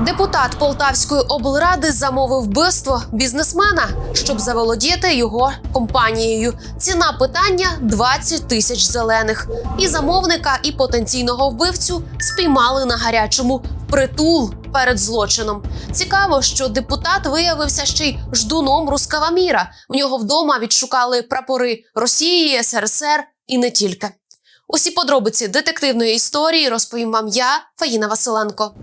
Депутат Полтавської облради замовив вбивство бізнесмена, щоб заволодіти його компанією. Ціна питання 20 тисяч зелених. І замовника, і потенційного вбивцю спіймали на гарячому притул перед злочином. Цікаво, що депутат виявився ще й ждуном рускава міра. В нього вдома відшукали прапори Росії, СРСР і не тільки. Усі подробиці детективної історії розповім вам я, Фаїна Василенко.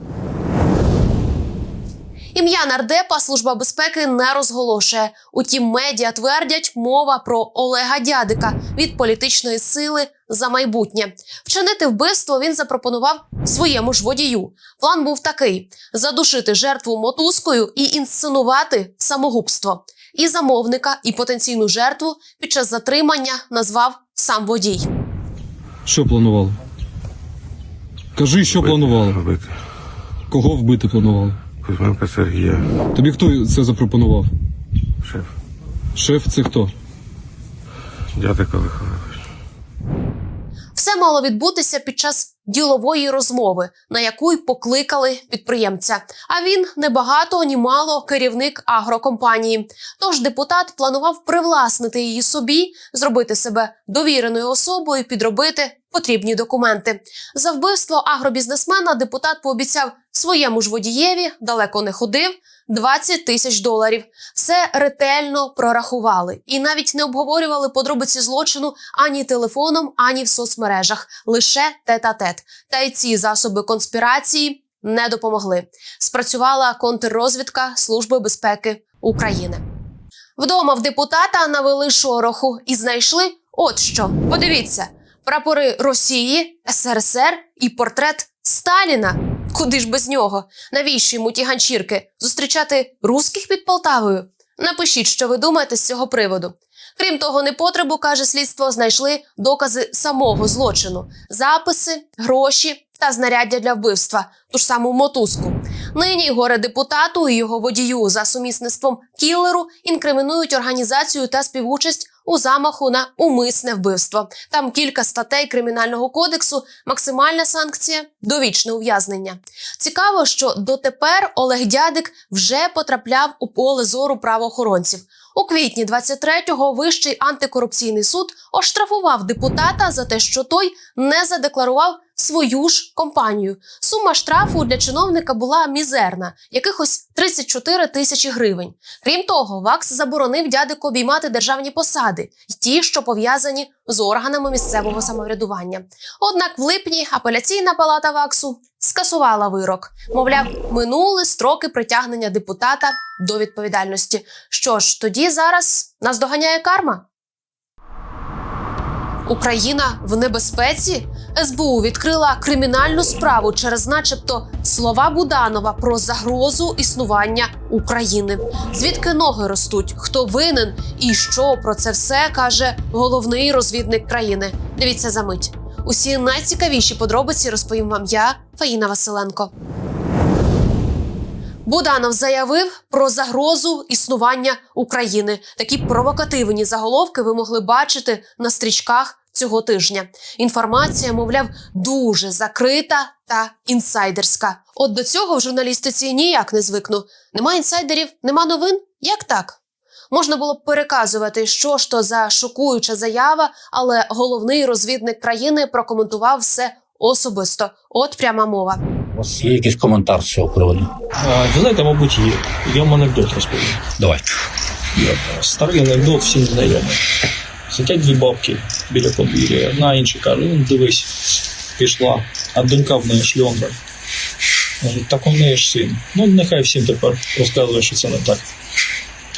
Ім'я нардепа служба безпеки не розголошує. Утім, медіа твердять мова про Олега Дядика від політичної сили за майбутнє. Вчинити вбивство він запропонував своєму ж водію. План був такий: задушити жертву мотузкою і інсценувати самогубство. І замовника, і потенційну жертву під час затримання назвав сам водій. Що планували? Кажи, що планували? Вбити. Кого вбити планували? Кузьменка Сергія, Тобі хто це запропонував? шеф. Шеф це хто? Дядик Олег Олегович. Все мало відбутися під час ділової розмови, на яку й покликали підприємця. А він не багато, ні мало керівник агрокомпанії. Тож депутат планував привласнити її собі, зробити себе довіреною особою, підробити потрібні документи. За вбивство агробізнесмена депутат пообіцяв своєму ж водієві, далеко не ходив, 20 тисяч доларів. Все ретельно прорахували і навіть не обговорювали подробиці злочину ані телефоном, ані в соцмережах, лише тет-а-тет. Та й ці засоби конспірації не допомогли. Спрацювала контррозвідка Служби безпеки України. Вдома в депутата навели шороху і знайшли от що. Подивіться: прапори Росії, СРСР і портрет Сталіна. Куди ж без нього? Навіщо йому ті ганчірки? Зустрічати русських під Полтавою? Напишіть, що ви думаєте з цього приводу. Крім того, непотребу, каже слідство, знайшли докази самого злочину: записи, гроші та знаряддя для вбивства, ту ж саму мотузку. Нині горе депутату і його водію за сумісництвом кілеру інкримінують організацію та співучасть у замаху на умисне вбивство. Там кілька статей кримінального кодексу, максимальна санкція довічне ув'язнення. Цікаво, що дотепер Олег Дядик вже потрапляв у поле зору правоохоронців. У квітні 23-го Вищий антикорупційний суд оштрафував депутата за те, що той не задекларував свою ж компанію. Сума штрафу для чиновника була мізерна, якихось 34 тисячі гривень. Крім того, ВАКС заборонив дядику обіймати державні посади, й ті, що пов'язані з органами місцевого самоврядування. Однак в липні апеляційна палата ВАКСу скасувала вирок. Мовляв, минули строки притягнення депутата до відповідальності. Що ж, тоді зараз нас доганяє карма. Україна в небезпеці. СБУ відкрила кримінальну справу через, начебто, слова Буданова про загрозу існування України. Звідки ноги ростуть? Хто винен і що про це все каже головний розвідник країни? Дивіться за мить. Усі найцікавіші подробиці розповім вам я, Фаїна Василенко. Буданов заявив про загрозу існування України. Такі провокативні заголовки ви могли бачити на стрічках цього тижня. Інформація, мовляв, дуже закрита та інсайдерська. От до цього в журналістиці ніяк не звикну. Нема інсайдерів, нема новин. Як так? Можна було б переказувати, що ж то за шокуюча заява, але головний розвідник країни прокоментував все особисто. От пряма мова. У вас є якийсь коментар з цього приводу? Ви знаєте, мабуть, є. Я вам анекдот розповім. Давай. Старий анекдот всім знайомий. Сидять дві бабки біля подвір'я. Одна інша каже, ну дивись, пішла, а донька в неї шльондра. Так у неї ж син. Ну, нехай всім тепер розказує, що це не так.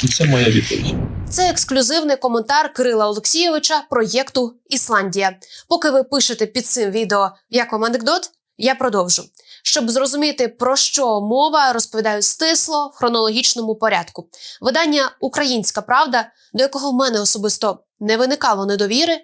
І це моя відповідь. Це ексклюзивний коментар Кирила Олексійовича проєкту Ісландія. Поки ви пишете під цим відео як вам анекдот, я продовжу. Щоб зрозуміти про що мова, розповідаю стисло в хронологічному порядку. Видання Українська Правда, до якого в мене особисто не виникало недовіри,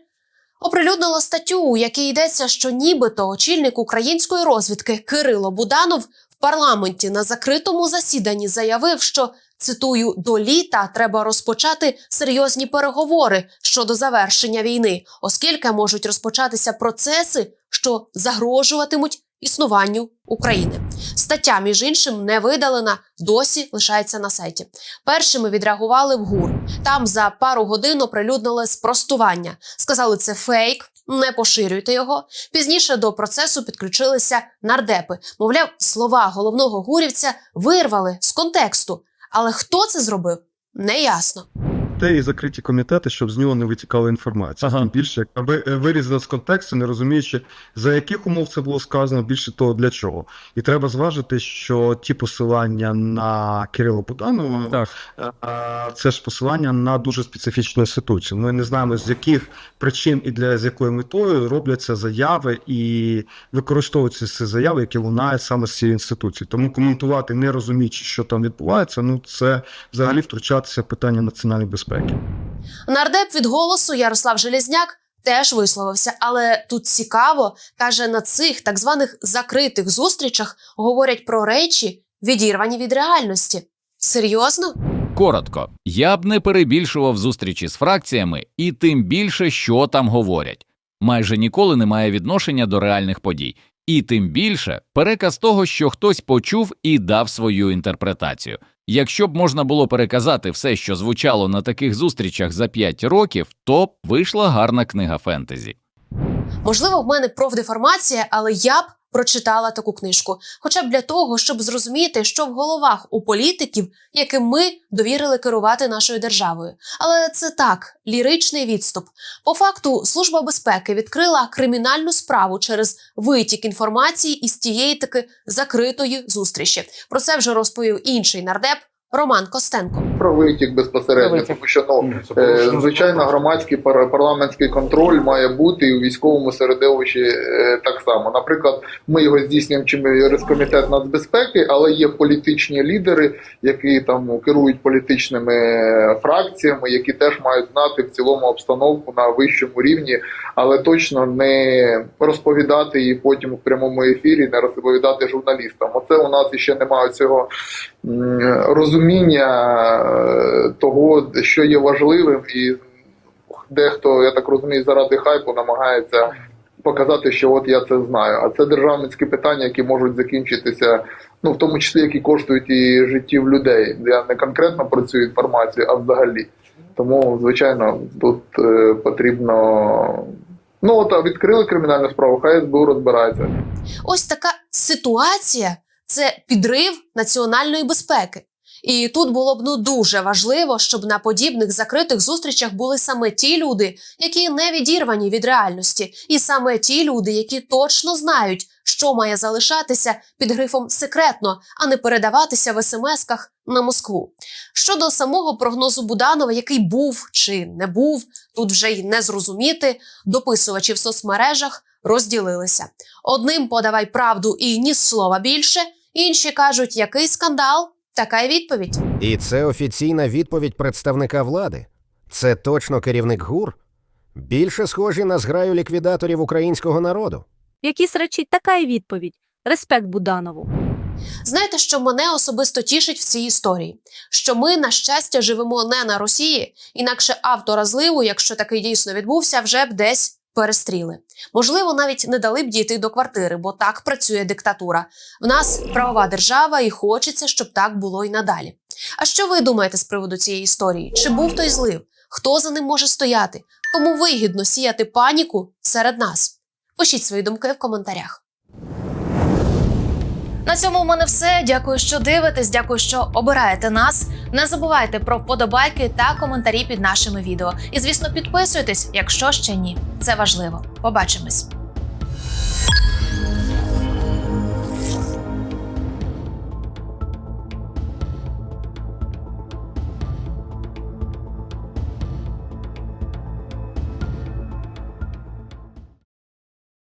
оприлюднило статтю, у якій йдеться, що нібито очільник української розвідки Кирило Буданов в парламенті на закритому засіданні заявив, що цитую до літа треба розпочати серйозні переговори щодо завершення війни, оскільки можуть розпочатися процеси, що загрожуватимуть існуванню України. Стаття, між іншим, не видалена, досі лишається на сайті. Першими відреагували в ГУР. Там за пару годин оприлюднили спростування. Сказали, це фейк, не поширюйте його. Пізніше до процесу підключилися нардепи. Мовляв, слова головного гурівця вирвали з контексту. Але хто це зробив, неясно. Те і закриті комітети, щоб з нього не витікала інформація. Ага. Тим більше, аби е, вирізано з контексту, не розуміючи, за яких умов це було сказано, більше того для чого. І треба зважити, що ті посилання на Кирила Буданова, Так. е, це ж посилання на дуже специфічну інституцію. Ми не знаємо, з яких причин і для з якою метою робляться заяви і використовуються ці заяви, які лунають саме з цієї інституції. Тому коментувати, не розуміючи, що там відбувається, ну це взагалі втручатися в питання національної безпеки. Нардеп від голосу Ярослав Железняк теж висловився, але тут цікаво каже, на цих так званих закритих зустрічах говорять про речі, відірвані від реальності. Серйозно? Коротко, я б не перебільшував зустрічі з фракціями, і тим більше, що там говорять. Майже ніколи немає відношення до реальних подій, і тим більше переказ того, що хтось почув і дав свою інтерпретацію. Якщо б можна було переказати все, що звучало на таких зустрічах за 5 років, то вийшла гарна книга фентезі. Можливо, в мене профдеформація, але я б прочитала таку книжку, хоча б для того, щоб зрозуміти, що в головах у політиків, яким ми довірили керувати нашою державою. Але це так, ліричний відступ. По факту, служба безпеки відкрила кримінальну справу через витік інформації із тієї таки закритої зустрічі. Про це вже розповів інший нардеп Роман Костенко. про витік безпосередньо, тому що ну е, звичайно громадський пар- парламентський контроль має бути і у військовому середовищі е, так само. Наприклад, ми його здійснюємо через комітет нацбезпеки, але є політичні лідери, які там керують політичними е, фракціями, які теж мають знати в цілому обстановку на вищому рівні, але точно не розповідати її потім в прямому ефірі, не розповідати журналістам. Оце у нас ще немає цього розуміння е, того, що є важливим, і дехто, я так розумію, заради хайпу намагається показати, що от я це знаю. А це державницькі питання, які можуть закінчитися, ну в тому числі які коштують і життів людей. Я не конкретно про цю інформацію, а взагалі. Тому, звичайно, тут е, потрібно. Ну, от відкрили кримінальну справу, хай СБУ розбирається. Ось така ситуація це підрив національної безпеки. І тут було б ну дуже важливо, щоб на подібних закритих зустрічах були саме ті люди, які не відірвані від реальності, і саме ті люди, які точно знають, що має залишатися під грифом секретно, а не передаватися в смс-ках на Москву. Щодо самого прогнозу Буданова, який був чи не був, тут вже й не зрозуміти. Дописувачі в соцмережах розділилися. Одним подавай правду і ні слова більше, інші кажуть, який скандал, така й відповідь. І це офіційна відповідь представника влади. Це точно керівник ГУР? Більше схожі на зграю ліквідаторів українського народу. Якісь речі така й відповідь. Респект Буданову. Знаєте, що мене особисто тішить в цій історії? Що ми, на щастя, живемо не на Росії, інакше автора зливу, якщо такий дійсно відбувся, вже б десь перестріли. Можливо, навіть не дали б дійти до квартири, бо так працює диктатура. В нас правова держава, і хочеться, щоб так було й надалі. А що ви думаєте з приводу цієї історії? Чи був той злив? Хто за ним може стояти? Кому вигідно сіяти паніку серед нас? Пишіть свої думки в коментарях. На цьому в мене все. Дякую, що дивитесь. Дякую, що обираєте нас. Не забувайте про вподобайки та коментарі під нашими відео. І, звісно, підписуйтесь, якщо ще ні. Це важливо. Побачимось.